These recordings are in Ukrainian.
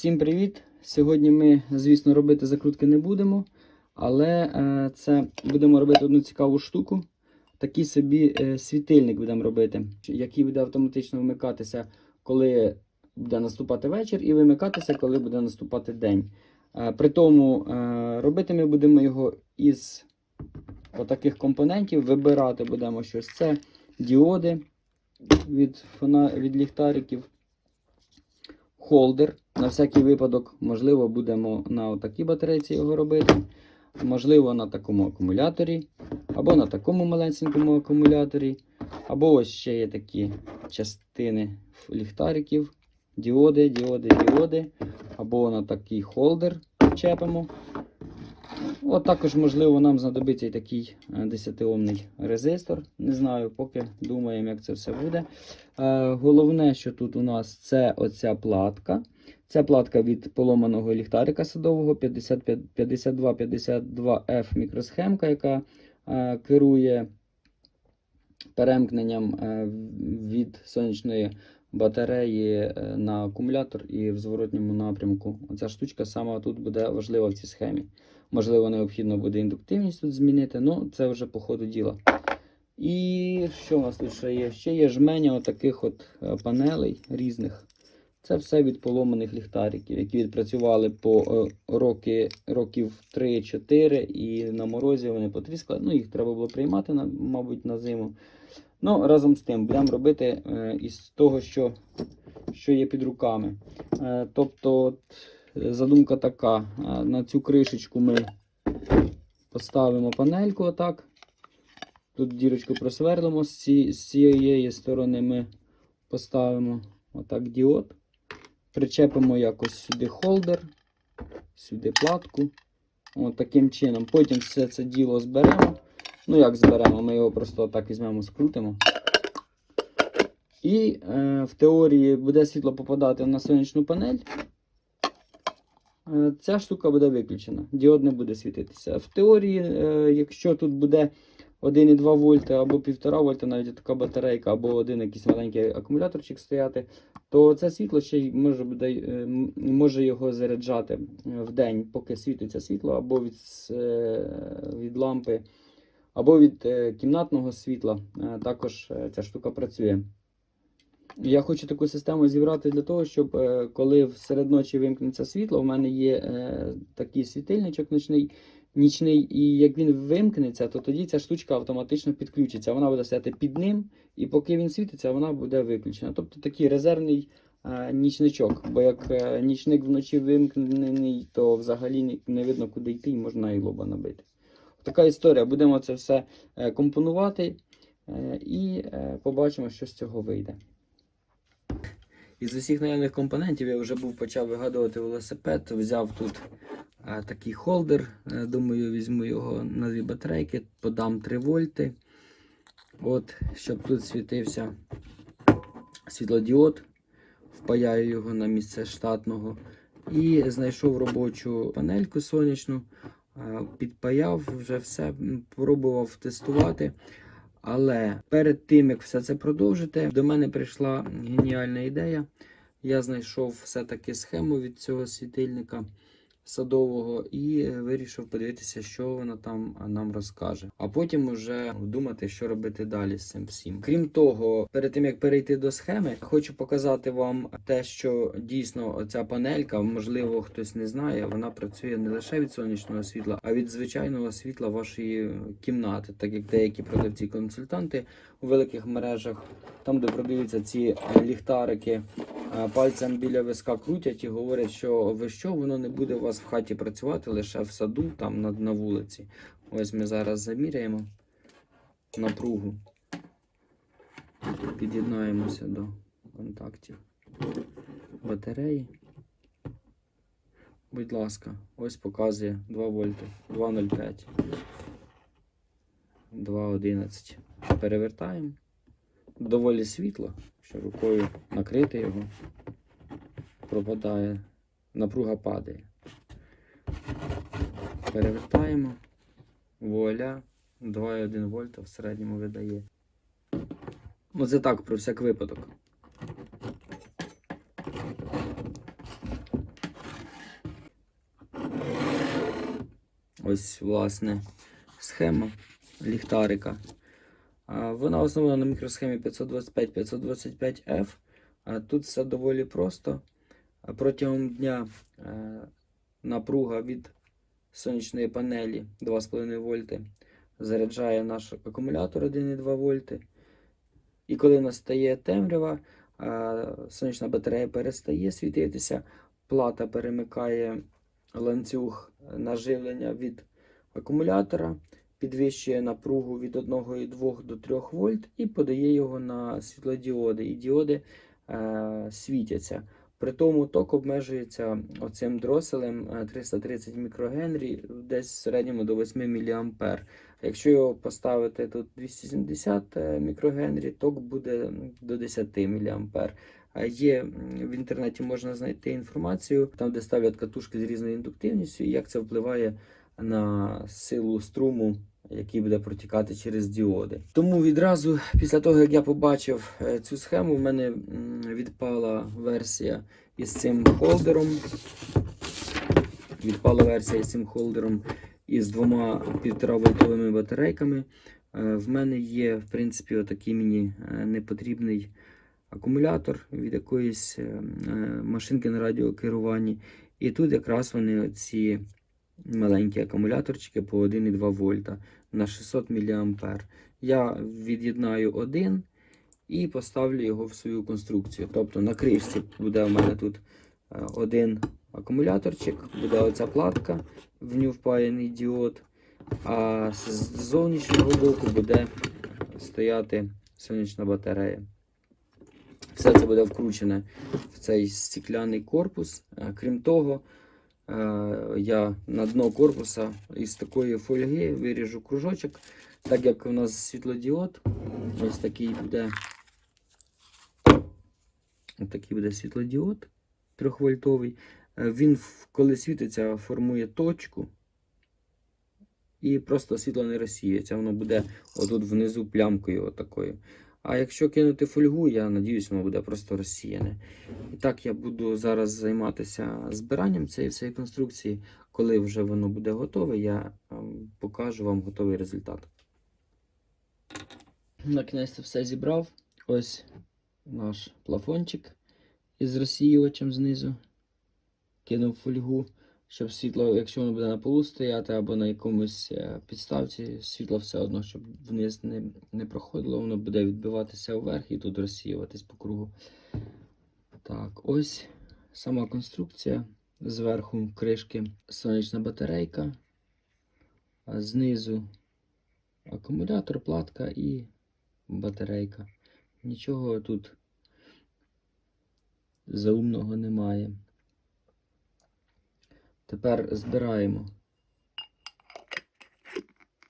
Всім привіт! Сьогодні ми, звісно, робити закрутки не будемо, але е, це будемо робити одну цікаву штуку. Такий собі е, світильник будемо робити, який буде автоматично вмикатися, коли буде наступати вечір, і вимикатися, коли буде наступати день. Е, при тому робити ми будемо його із отаких компонентів. Вибирати будемо щось. Це діоди від, від ліхтариків холдер. На всякий випадок, можливо, будемо на такій батарейці його робити. Можливо, на такому акумуляторі, або на такому маленькому акумуляторі. Або ось ще є такі частини ліхтариків, діоди, діоди, діоди. Або на такий холдер чепимо. От також, можливо, нам знадобиться і такий 10-омний резистор. Не знаю, поки думаємо, як це все буде. Е, Головне, що тут у нас це оця платка. Це платка від поломаного ліхтарика садового 5252F мікросхемка, яка е, керує перемкненням е, від сонячної батареї е, на акумулятор і в зворотньому напрямку. Оця штучка саме тут буде важлива в цій схемі. Можливо, необхідно буде індуктивність тут змінити, але це вже по ходу діла. І що у нас тут ще є? Ще є жменя отаких от е, панелей різних. Це все від поломаних ліхтариків, які відпрацювали по е, роки, років 3-4 і на морозі вони потріскали. Ну, їх треба було приймати, мабуть, на зиму. Ну, разом з тим, будемо робити е, із того, що, що є під руками. Е, тобто, от, е, задумка така: на цю кришечку ми поставимо панельку отак. Тут дірочку просверлимо, з цієї сторони ми поставимо отак діод. Причепимо якось сюди холдер, сюди платку. От таким чином. Потім все це діло зберемо. Ну, як зберемо, ми його просто так візьмемо, скрутимо. І е, в теорії буде світло попадати на сонячну панель. Е, ця штука буде виключена. Діод не буде світитися. В теорії, е, якщо тут буде 1,2 вольти або 1,5 вольта, навіть така батарейка, або один якийсь маленький акумуляторчик стояти, то це світло ще може, буде, е, може його заряджати в день, поки світиться світло, або від, від лампи, або від е, кімнатного світла. Е, Також е, ця штука працює. Я хочу таку систему зібрати для того, щоб коли серед ночі вимкнеться світло, у мене є такий світильничок ночний, нічний, і як він вимкнеться, то тоді ця штучка автоматично підключиться. Вона буде стояти під ним, і поки він світиться, вона буде виключена. Тобто такий резервний нічничок. Бо як нічник вночі вимкнений, то взагалі не видно, куди йти, і можна і лоба набити. Така історія. Будемо це все е, компонувати е, і е, побачимо, що з цього вийде. Із усіх наявних компонентів я вже був почав вигадувати велосипед. Взяв тут такий холдер. Думаю, візьму його на дві батарейки, подам 3 вольти. От, щоб тут світився світлодіод. Впаяю його на місце штатного. І знайшов робочу панельку сонячну, підпаяв вже все, пробував тестувати. Але перед тим, як все це продовжити, до мене прийшла геніальна ідея. Я знайшов все-таки схему від цього світильника садового і вирішив подивитися, що вона там нам розкаже. А потім вже думати, що робити далі з цим всім. Крім того, перед тим як перейти до схеми, хочу показати вам те, що дійсно ця панелька, можливо, хтось не знає, вона працює не лише від сонячного світла, а від звичайного світла вашої кімнати, так як деякі продавці-консультанти у великих мережах, там, де продаються ці е, ліхтарики, пальцем біля виска крутять і говорять, що ви що, воно не буде у вас в хаті працювати лише в саду, там на, на вулиці. Ось ми зараз заміряємо напругу. Під'єднаємося до контактів батареї. Будь ласка, ось показує 2 вольти, 2,05, 2,11. Перевертаємо. Доволі світло, що рукою накрити його, пропадає, напруга падає. Перевертаємо, вуаля, 2,1 вольта в середньому видає. Ну, Оце так про всяк випадок. Ось, власне, схема ліхтарика. Вона основана на мікросхемі 525-525F. Тут все доволі просто. Протягом дня е, напруга від сонячної панелі 2,5 вольти заряджає наш акумулятор 1,2 вольти. І коли настає темрява, е, сонячна батарея перестає світитися, плата перемикає ланцюг наживлення від акумулятора, підвищує напругу від 1,2 до 3 вольт і подає його на світлодіоди. І діоди е, світяться. При тому ток обмежується оцим дроселем е, 330 мікрогенрі, десь в середньому до 8 мА. Якщо його поставити тут 270 е, мікрогенрі, ток буде до 10 мА. Е, Є в інтернеті можна знайти інформацію, там де ставлять катушки з різною індуктивністю, і як це впливає на силу струму, який буде протікати через діоди. Тому відразу після того, як я побачив е, цю схему, в мене відпала версія із цим холдером. Відпала версія із цим холдером із двома 1,5 вольтовими батарейками. Е, В мене є, в принципі, отакий мені е, непотрібний акумулятор від якоїсь машинки на радіокеруванні. І тут якраз вони ці маленькі акумуляторчики по 1,2 вольта на 600 мА. Я від'єднаю один і поставлю його в свою конструкцію. Тобто на кришці буде у мене тут е, один акумуляторчик, буде оця платка, в нього впаяний діод, а з зовнішнього боку буде стояти сонячна батарея. Все це буде вкручене в цей стекляний корпус. Е, Крім того, я на дно корпуса із такої фольги виріжу кружочок, так як у нас світлодіод, ось такий буде. Ось такий буде світлодіод 3-вольтовий. Е, Він, коли світиться, формує точку. І просто світло не розсіється. Воно буде отут внизу плямкою отакою. А якщо кинути фольгу, я надіюсь, воно буде просто розсіяне. І так я буду зараз займатися збиранням цієї всієї конструкції. Коли вже воно буде готове, я ем, покажу вам готовий результат. На кінець все зібрав. Ось наш плафончик із розсіювачем знизу. Кинув фольгу, щоб світло, якщо воно буде на полу стояти або на якомусь е, підставці, світло все одно, щоб вниз не, не проходило, воно буде відбиватися вверх і тут розсіюватись по кругу. Так, ось сама конструкція. Зверху кришки сонячна батарейка, а знизу акумулятор, платка і батарейка. Нічого тут заумного немає. Тепер збираємо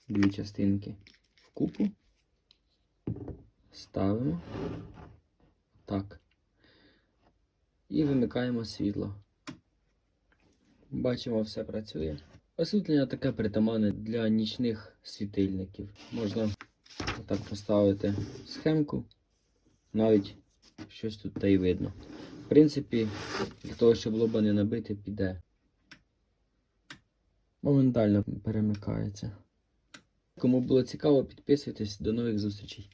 дві частинки в купу, ставимо так. І вимикаємо світло. Бачимо, все працює. Освітлення таке притаманне для нічних світильників. Можна так поставити схемку, навіть щось тут та й видно. В принципі, для того, щоб лоба не набити, піде. Моментально перемикається. Кому було цікаво, підписуйтесь. До нових зустрічей.